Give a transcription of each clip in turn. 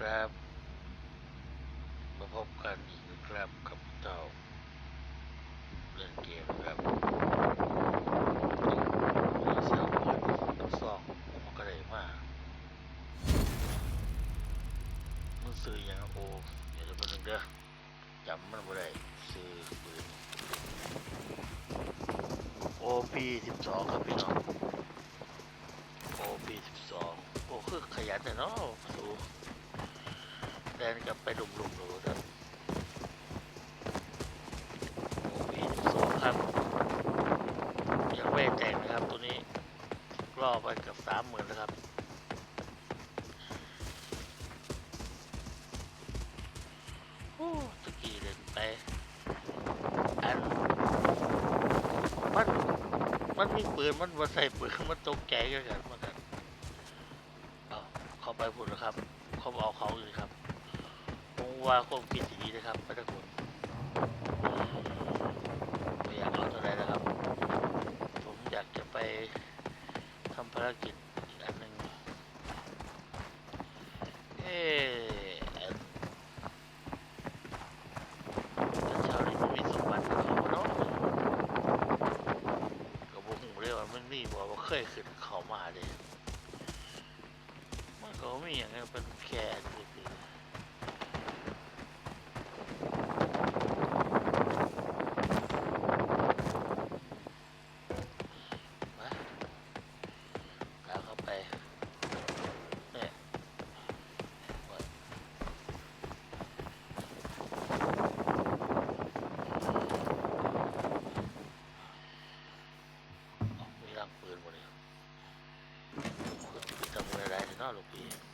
ครับ มาพบกันอีกนะครับกับเจ้าเล่นเกมครับมีเสียงเปิดทั้งสองมันก็ได้มากมันซื้อยังโอเดี๋ยวจะเป็นงเด้อจำมันบ่ได้ซื้อปืน OP 12ครับพี่น้อง OP 12โอ้คือขยันแต่เนาะสู แดนกับไปดุมๆดูครับ OP 12ครับยังไม่ได้แต่งนะครับ ตัวนี้รอไปเกับสามหมื่นแล้วครับโอ้ตะกี้เล่นไปอันมันมันมีปืนมันมาใส่ปืนมันตกใจกันกันเหมือนกันเอาเข้าไปพูดนะครับ เขาเอาเขาอยู่ครับผม ว่าความคิดที่ดีนะครับพระตะคุณไม่อยากเอาเท่าไหรนะครับ ผมอยากจะไปทำภารกิจอีกอันหนึ่งเอ๊ะแต่เช้านี้มันมีสมบัติของเขาเนาะก็บ่ฮู้เลยว่ามันมีบ่ว่าเคยขึ้นเขามาเด้มันก็มีหยังนั้นเป็นแค่นี้คือมาตามเข้าไปเนี่ยว่าเอามีรังปืนบ่เนี่ยทำ อะ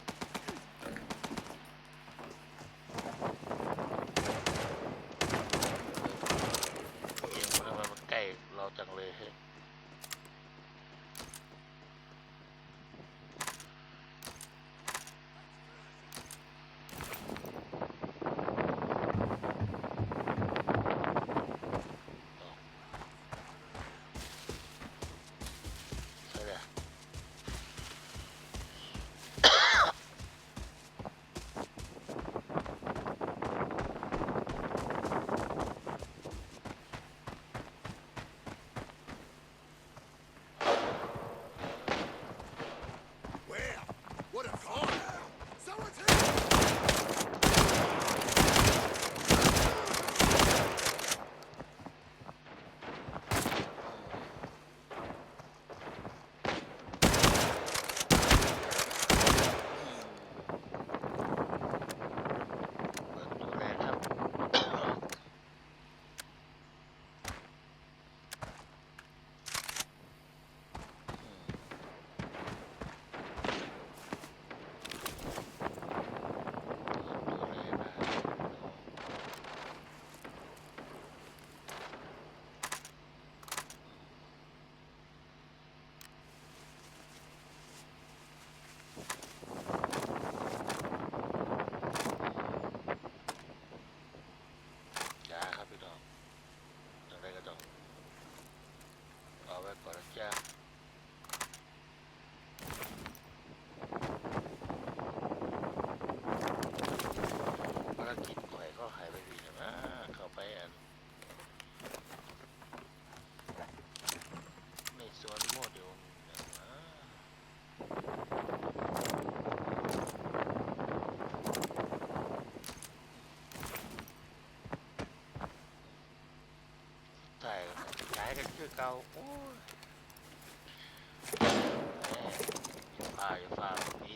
เก่าโอ้ยแหมอย่าฝ่าอย่าฝ่าตรงนี้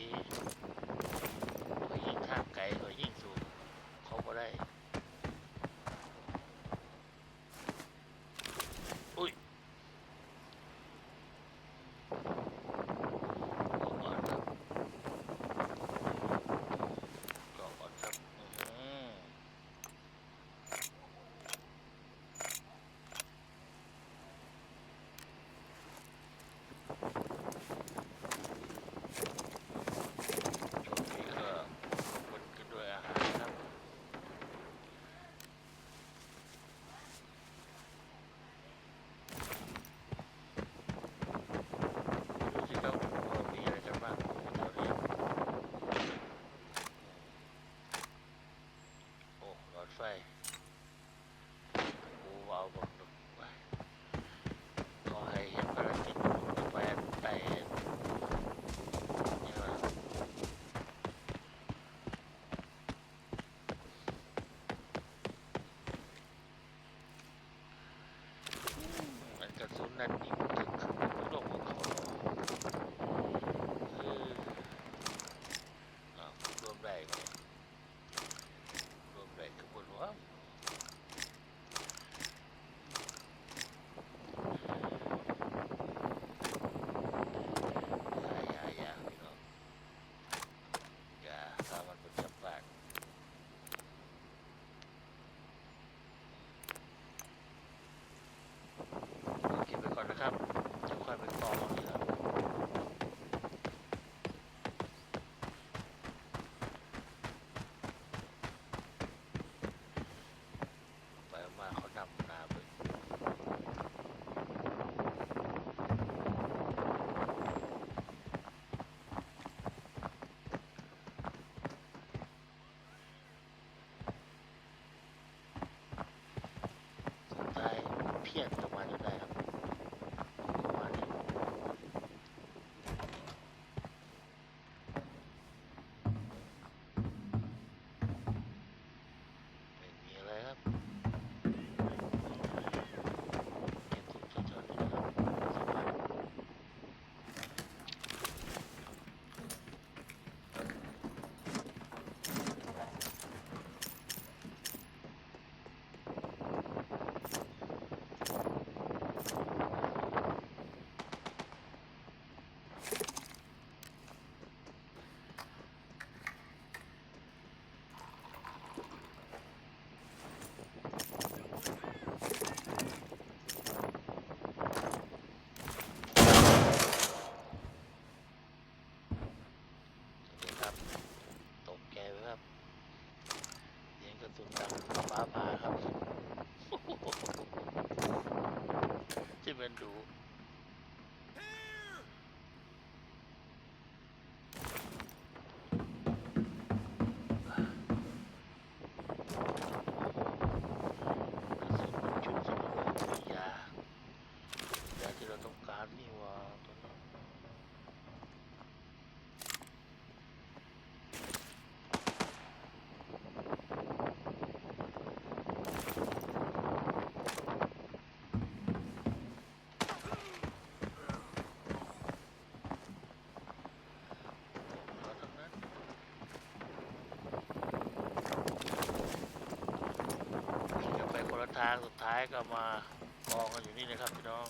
piękne. ทางสุดท้ายก็มากองกันอยู่นี่นะครับพี่น้อง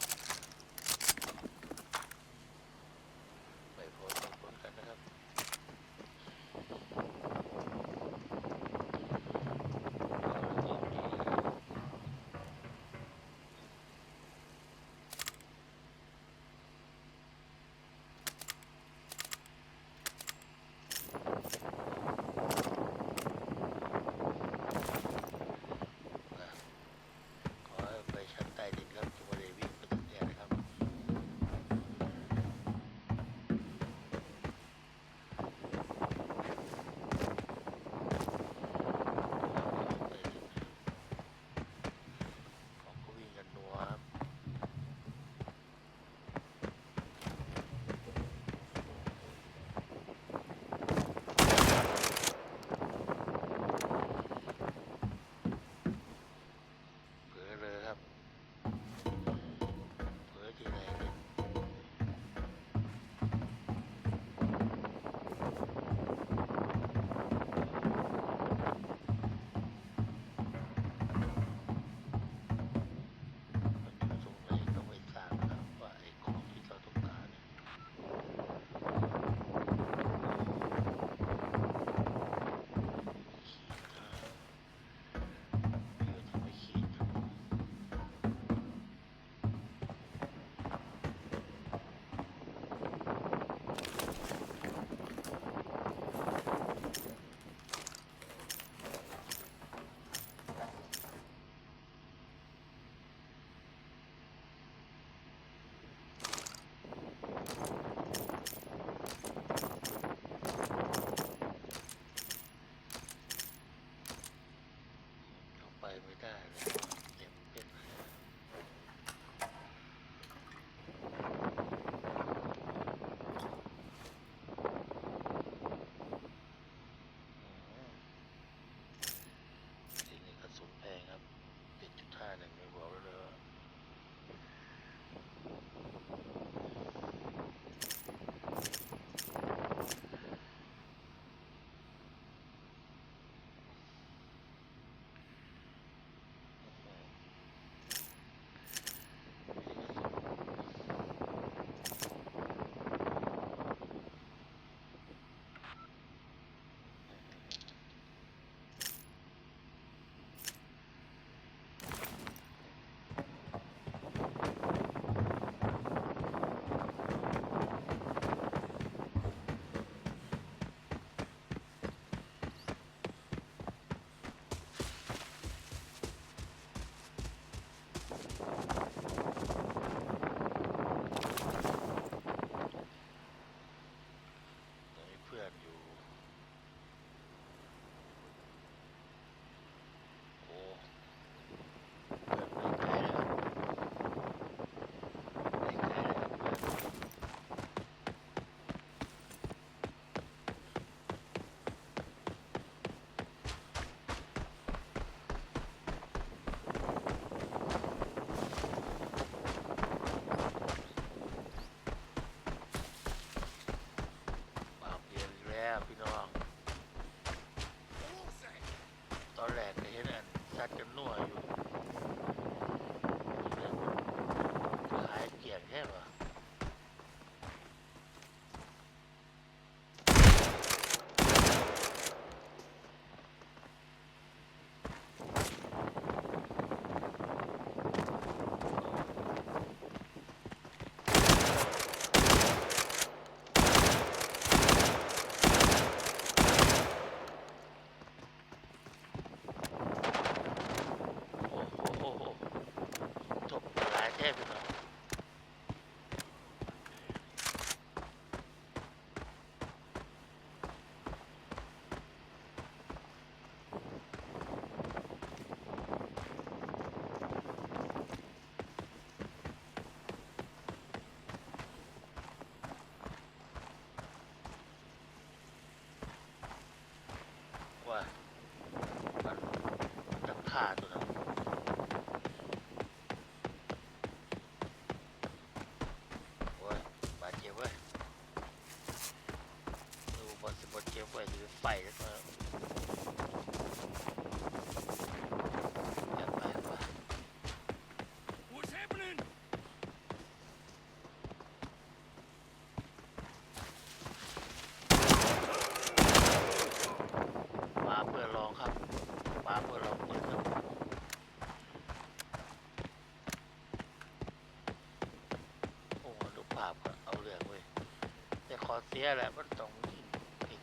แต่ขอเสียแหละมันต้องยิง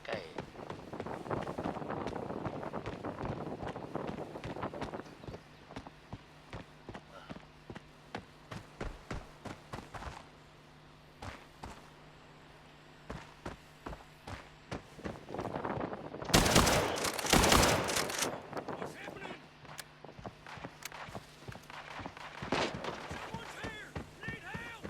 ใกล้ๆ What's happening? Someone's here! Need help!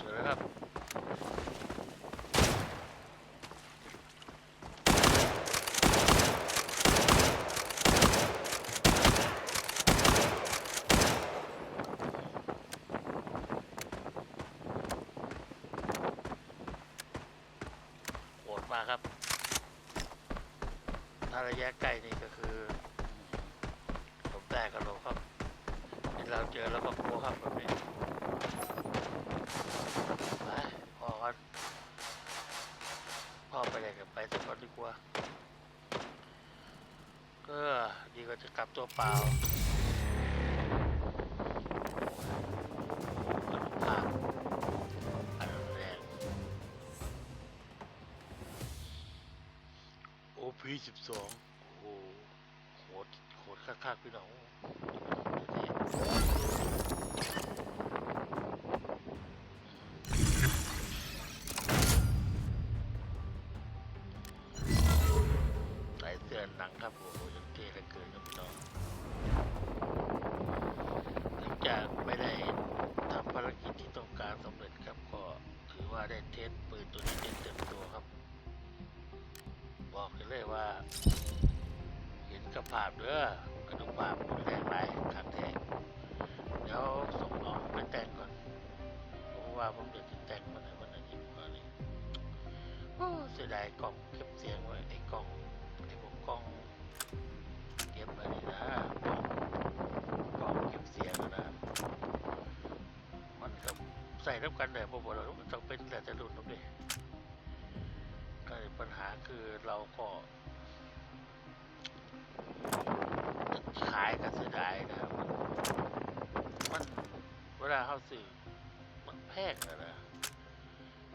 เจอแล้วครับ โหด มาครับ ถ้าระยะใกล้นี่ก็คือ ผมแตกกันลงครับที่เราเจอแล้วก็กลัวครับแบบนี้ไปพอกันพ่อไปไหนกันไปสักก่อนดีกว่าก็ดีกว่าจะกลับตัวเปล่าภาพอัน สิบสองโอ้โหโหดโหดคักๆพี่น้องาพเด้อกระดูกภาพรุนแรงไรขัดแทงเดี๋ยวส่งน้องไปแต่งก่อนเพราะว่าผมเดือดแต่งวันไหนวันไหนที่มานี่โอ้เสียดายกล่องเก็บเสียงไว้ไอ้กล่องไอ้พวกกล่องเก็บไว้นี่นะกล่องเก็บเสียงนะมันกับใส่รับกันแต่พวกเราต้องเป็นแต่จะรุ่นตรงนี้ปัญหาคือเราก็ ขายกันเสียดายนะมันมันเวลาเข้าสื่อมันแพงนะนะ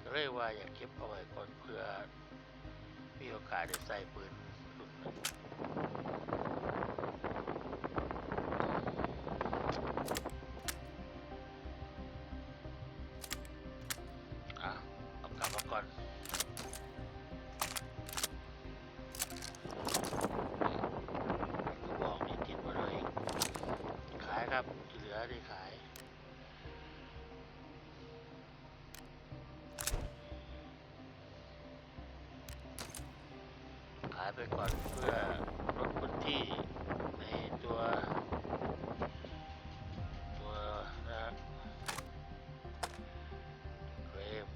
ก็เลยว่าอยากเก็บเอาไว้ก่อนเพื่อมีโอกาสได้ใส่ปืน ไปก่อนเพื่อลดพื้นที่ในตัว ตัวนะเกรม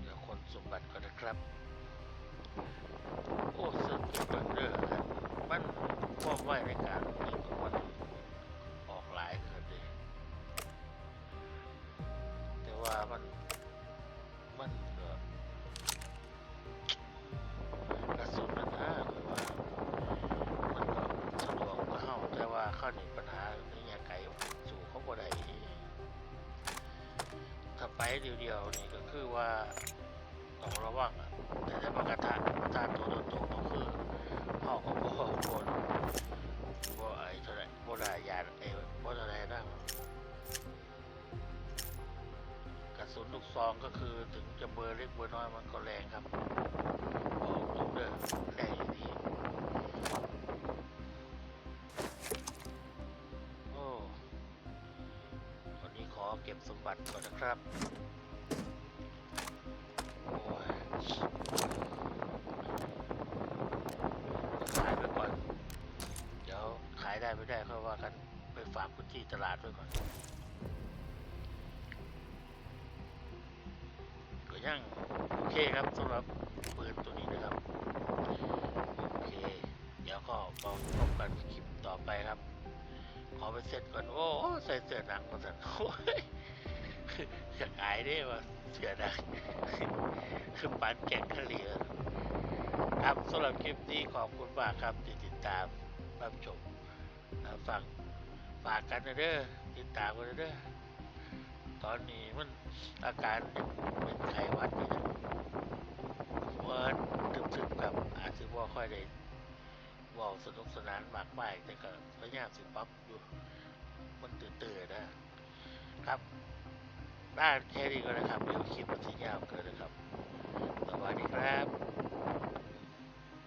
เดี๋ยวคนสมบัติก่อนนะครับ โอ้เซิร์ฟเก็บเบอร์เดอร์ครับมันควบไว้ในการยิงของมันออกหลายเกินเลยแต่ว่ามันมันก็กระสุนมันนะคือว่ามันก็สะดวกก็เข้าแต่ว่าเข้าในปัญหาในแง่ไกลสู่เขาบ่ได้ถ้าไปเดียวๆนี่ก็คือว่าต้องระวัง แต่ถ้าปกติประทาตัวตรงๆก็คือเข้าก็บ่บ่บ่ไอ้เท่าไร่บ่ได้ยาไอ้บ่เท่าไหร่นะกระสุนลูกซองก็คือถึงจะเบอร์เล็กเบอร์น้อยมันก็แรงครับบอกตรงเด้อแรงอยู่ดีโอ้วันนี้ขอเก็บสมบัติก่อนนะครับากพื้นที่ตลาดไว้ก่อนก็ยังโอเคครับสำหรับปืนตัวนี้นะครับ โอเค เดี๋ยวก็มาพบกันคลิปต่อไปครับ ขอไปเสร็จก่อน โอ้ใส่เสื้อหนังมาสั่นโอ้ยอยากอายได้ว่าเสื้อหนังคือปานแกงกะเหรี่ยครับสำหรับคลิปนี้ขอบคุณมากครับที่ติดตามรับชมนะฟัง ฝากกันนะเด้อติดตามกันเด้อตอนนี้มันอาการเป็นไข้หวัดอยู่นะว่าถึงๆแบบอาจจะว่าค่อยได้เว่าสนุกสนานมากมายแต่ก็พยายามสิปรับอยู่มันตื่นๆนะครับได้แค่นี้ก็นะครับเดี๋ยวคลิปมันสิยาวเกินนะครับ